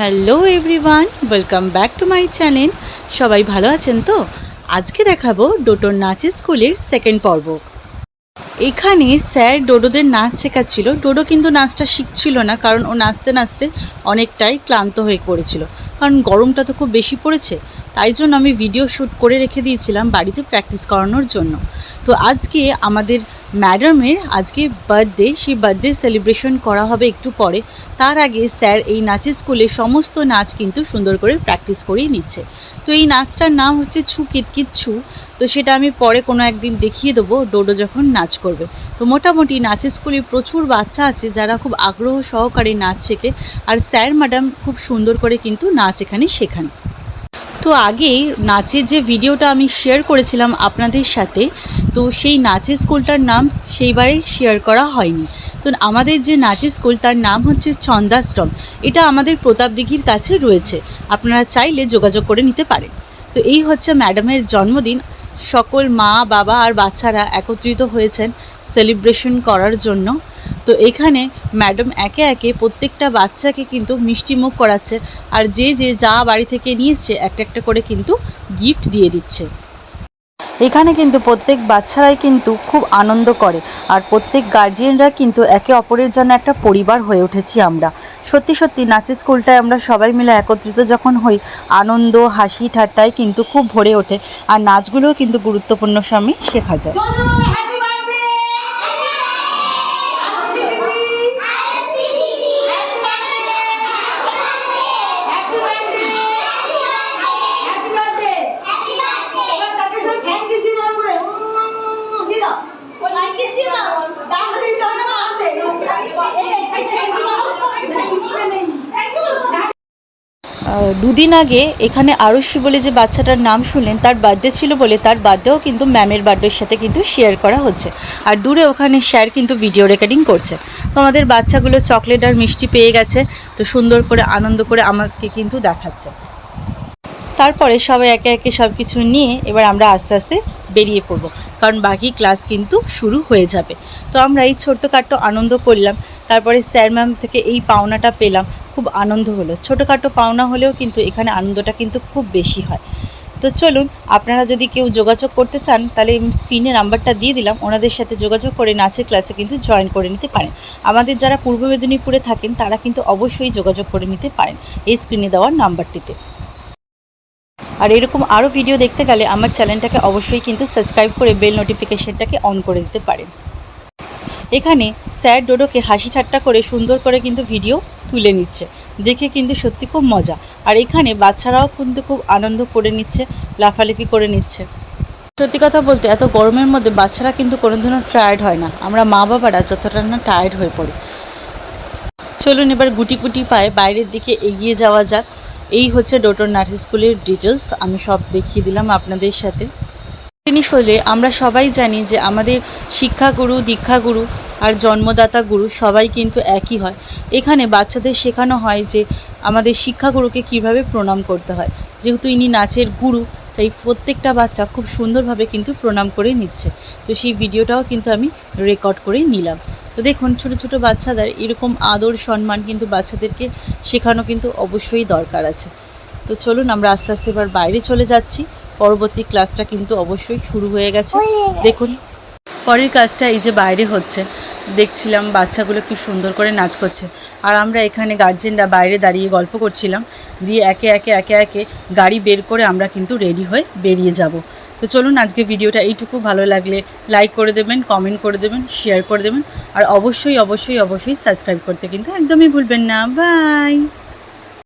Hello everyone, welcome back to my channel. সবাই ভালো আছেন তো? আজকে দেখাবো ডোটোর নাচের স্কুলের সেকেন্ড পর্ব। এখানে স্যার ডোডোদের নাচ শেখাচ্ছিল। ডোডো কিন্তু নাচটা শিখছিল না, কারণ ও নাচতে নাচতে অনেকটাই ক্লান্ত হয়ে পড়েছিল। কারণ গরমটা তো খুব বেশি পড়েছে, তাই জন্য আমি ভিডিও শ্যুট করে রেখে দিয়েছিলাম বাড়িতে প্র্যাকটিস করানোর জন্য। তো আজকে আমাদের ম্যাডামের আজকে বার্থডে সেই বার্থডে সেলিব্রেশন করা হবে একটু পরে। তার আগে স্যার এই নাচের স্কুলে সমস্ত নাচ কিন্তু সুন্দর করে প্র্যাকটিস করেই নিচ্ছে। তো এই নাচটার নাম হচ্ছে ছু কিতকিত ছু। তো সেটা আমি পরে কোনো একদিন দেখিয়ে দেবো, ডোডো যখন নাচ করবে। তো মোটামুটি নাচের স্কুলে প্রচুর বাচ্চা আছে যারা খুব আগ্রহ সহকারে নাচ শেখে। আর স্যার, ম্যাডাম খুব সুন্দর করে কিন্তু নাচ এখানে শেখান। তো আগেই নাচের যে ভিডিওটা আমি শেয়ার করেছিলাম আপনাদের সাথে, তো সেই নাচের স্কুলটার নাম সেইবারে শেয়ার করা হয়নি। তো আমাদের যে নাচের স্কুল, তার নাম হচ্ছে ছন্দাশ্রম। এটা আমাদের প্রতাপদিঘির কাছে রয়েছে। আপনারা চাইলে যোগাযোগ করে নিতে পারেন। তো এই হচ্ছে ম্যাডামের জন্মদিন। সকল মা, বাবা আর বাচ্চারা একত্রিত হয়েছেন সেলিব্রেশন করার জন্য। তো এখানে ম্যাডাম একে একে প্রত্যেকটা বাচ্চাকে কিন্তু মিষ্টি মুখ করাচ্ছে আর যে যে যা বাড়ি থেকে নিয়ে একটা একটা করে কিন্তু গিফট দিয়ে দিচ্ছে। এখানে কিন্তু প্রত্যেক বাচ্চারাই কিন্তু খুব আনন্দ করে আর প্রত্যেক গার্জিয়ানরা কিন্তু একে অপরের জন্য একটা পরিবার হয়ে উঠেছি আমরা। সত্যি সত্যি নাচের স্কুলটায় আমরা সবাই মিলে একত্রিত যখন হই, আনন্দ, হাসি, ঠাট্টায় কিন্তু খুব ভরে ওঠে। আর নাচগুলোও কিন্তু গুরুত্বপূর্ণ সময় শেখা যায়। দুদিন আগে এখানে আরুষি বলে যে বাচ্চাটার নাম শুনলেন, তার বার্থডে ছিল বলে, তার বার্থডেও কিন্তু ম্যামের বার্থডের সাথে কিন্তু শেয়ার করা হচ্ছে। আর দূরে ওখানে স্যার কিন্তু ভিডিও রেকর্ডিং করছে। তো আমাদের বাচ্চাগুলো চকলেট আর মিষ্টি পেয়ে গেছে, তো সুন্দর করে, আনন্দ করে আমাকে কিন্তু দেখাচ্ছে। তারপরে সবাই একে একে সব কিছু নিয়ে এবার আমরা আস্তে আস্তে বেরিয়ে পড়ব, কারণ বাকি ক্লাস কিন্তু শুরু হয়ে যাবে। তো আমরা এই ছোট্টখাট্টো আনন্দ করলাম, তারপরে স্যার ম্যাম থেকে এই পাওনাটা পেলাম খুব আনন্দ হলো। ছোটোখাটো পাওনা হলেও কিন্তু এখানে আনন্দটা কিন্তু খুব বেশি হয়। তো চলুন, আপনারা যদি কেউ যোগাযোগ করতে চান, তাহলে স্ক্রিনে নাম্বারটা দিয়ে দিলাম। ওনাদের সাথে যোগাযোগ করে নাচের ক্লাসে কিন্তু জয়েন করে নিতে পারেন। আমাদের যারা পূর্ব মেদিনীপুরে থাকেন, তারা কিন্তু অবশ্যই যোগাযোগ করে নিতে পারেন এই স্ক্রিনে দেওয়ার নাম্বারটিতে। আর এরকম আরও ভিডিও দেখতে গেলে আমার চ্যানেলটাকে অবশ্যই কিন্তু সাবস্ক্রাইব করে বেল নোটিফিকেশনটাকে অন করে দিতে পারেন। এখানে স্যার ডোডোকে হাসি ঠাট্টা করে সুন্দর করে কিন্তু ভিডিও তুলে নিচ্ছে। দেখে কিন্তু সত্যি খুব মজা। আর এখানে বাচ্চারাও কিন্তু খুব আনন্দ করে নিচ্ছে, লাফালাফি করে নিচ্ছে। সত্যি কথা বলতে এত গরমের মধ্যে বাচ্চারা কিন্তু কোনো দিনও টায়ার্ড হয় না। আমরা মা বাবারা যতটা না টায়ার্ড হয়ে পড়ি। চলুন এবার গুটি গুটি পায়ে বাইরের দিকে এগিয়ে যাওয়া যাক। এই হচ্ছে ডোটর নার্সি স্কুলের ডিটেলস আমি সব দেখিয়ে দিলাম আপনাদের সাথে। জিনিস হলে আমরা সবাই জানি যে আমাদের শিক্ষাগুরু, দীক্ষাগুরু আর জন্মদাতা গুরু সবাই কিন্তু একই হয়। এখানে বাচ্চাদের শেখানো হয় যে আমাদের শিক্ষাগুরুকে কীভাবে প্রণাম করতে হয়। যেহেতু ইনি নাচের গুরু সেই প্রত্যেকটা বাচ্চা খুব সুন্দরভাবে কিন্তু প্রণাম করে নিচ্ছে। তো সেই ভিডিওটাও কিন্তু আমি রেকর্ড করে নিলাম। তো দেখুন, ছোট ছোট বাচ্চাদের এরকম আদর, সম্মান কিন্তু বাচ্চাদেরকে শেখানো কিন্তু অবশ্যই দরকার আছে। তো চলুন, আমরা আস্তে আস্তে এবার বাইরে চলে যাচ্ছি। পরবর্তী ক্লাসটা কিন্তু অবশ্যই শুরু হয়ে গেছে। দেখুন পরের কাজটা এই যে বাইরে হচ্ছে দেখছিলাম বাচ্চাগুলো কি সুন্দর করে নাচ করছে। আর আমরা এখানে গার্জেনরা বাইরে দাঁড়িয়ে গল্প করছিলাম দিয়ে একে একে একে একে গাড়ি বের করে আমরা কিন্তু রেডি হয়ে বেরিয়ে যাব। তো চলুন আজকে ভিডিওটা এইটুকু ভালো লাগলে লাইক করে দেবেন কমেন্ট করে দেবেন শেয়ার করে দেবেন আর অবশ্যই অবশ্যই অবশ্যই সাবস্ক্রাইব করতে কিন্তু একদমই ভুলবেন না। বাই